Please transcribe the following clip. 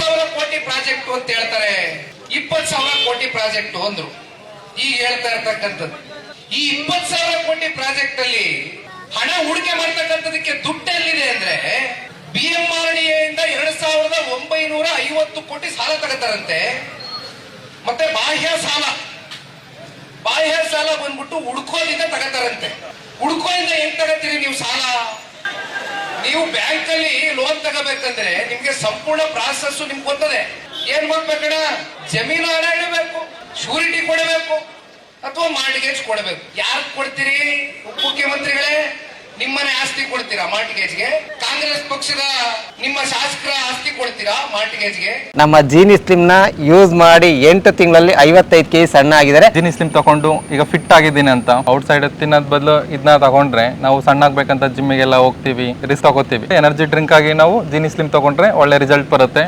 ಸಾವಿರ ಕೋಟಿ ಪ್ರಾಜೆಕ್ಟ್ ಅಂತ ಹೇಳ್ತಾರೆ. ಇಪ್ಪತ್ ಸಾವಿರ ಕೋಟಿ ಪ್ರಾಜೆಕ್ಟ್ ಅಂದ್ರು. ಈಗ ಹೇಳ್ತಾ ಇರ್ತಕ್ಕಂಥದ್ದು. ಈ ಇಪ್ಪತ್ ಸಾವಿರ ಕೋಟಿ ಪ್ರಾಜೆಕ್ಟ್ ಅಲ್ಲಿ ಹಣ ಹೂಡಿಕೆ ಮಾಡ್ತಕ್ಕಂಥದಕ್ಕೆ ದುಡ್ಡು ಎಲ್ಲಿದೆ ಅಂದ್ರೆ ಬಿ ಎಂ ಎರಡ್ ಸಾವಿರದ ಒಂಬೈನೂರ ಐವತ್ತು ಕೋಟಿ ಸಾಲ ತಗೋತಾರಂತೆ. ಮತ್ತೆ ಬಾಹ್ಯ ಸಾಲ. ಬಾಹ್ಯ ಸಾಲ ಬಂದ್ಬಿಟ್ಟು ಹುಡ್ಕೋದಿಂದ ತಗೋತಾರಂತೆ. ಹುಡ್ಕೋದಿಂದ ಹೆಂಗ್ ತಗೋತೀರಿ ನೀವು ಸಾಲ? ನೀವು ಬ್ಯಾಂಕ್ ಅಲ್ಲಿ ಲೋನ್ ತಗೋಬೇಕಂದ್ರೆ ನಿಮ್ಗೆ ಸಂಪೂರ್ಣ ಪ್ರಾಸೆಸ್ ನಿಮ್ಗೆ ಗೊತ್ತದೆ. ಏನ್ ಮಾಡ್ಬೇಕಣ್ಣ ಜಮೀನು ಹಣ ಇಡಬೇಕು ಶೂರಿಟಿ ಕೊಡಬೇಕು, ಅಥವಾ ಮಾರ್ಟ್ಗೇಜ್ ಕೊಡಬೇಕು. ಯಾರು ಕೊಡ್ತೀರಿ? ಉಪಮುಖ್ಯಮಂತ್ರಿಗಳೇ ನಿಮ್ಮನೆ ಆಸ್ತಿ ಕೊಡ್ತೀರಾ ಮಾರ್ಟಿಗೇಜ್ಗೆ ಕಾಂಗ್ರೆಸ್ ಪಕ್ಷದ ನಿಮ್ಮ ಶಾಸಕರ ಆಸ್ತಿ ಕೊಡ್ತೀರಾ ಮಾರ್ಟಿಗೇಜ್ಗೆ? ನಮ್ಮ ಜೀನಿ ಸ್ಲಿಮ್ನ ಯೂಸ್ ಮಾಡಿ ಎಂಟು ತಿಂಗಳಲ್ಲಿ ಐವತ್ತೈದು ಕೆಜಿ ಸಣ್ಣ ಆಗಿದ್ದಾರೆ. ಜಿನಿ ಸ್ಲಿಮ್ ತಗೊಂಡು ಈಗ ಫಿಟ್ ಆಗಿದ್ದೀನಿ ಅಂತ. ಔಟ್ ಸೈಡ್ ತಿನ್ನೋದ್ ಬದಲು ಇದನ್ನ ತಗೊಂಡ್ರೆ ನಾವು ಸಣ್ಣ ಆಗ್ಬೇಕಂತ ಜಿಮ್ಮಿಗೆಲ್ಲ ಹೋಗ್ತೀವಿ ರಿಸ್ಕ್ ತಗೋತೀವಿ. ಎನರ್ಜಿ ಡ್ರಿಂಕ್ ಆಗಿ ನಾವು ಜೀನಿ ಸ್ಲಿಮ್ ತಗೊಂಡ್ರೆ ಒಳ್ಳೆ ರಿಸಲ್ಟ್ ಬರುತ್ತೆ.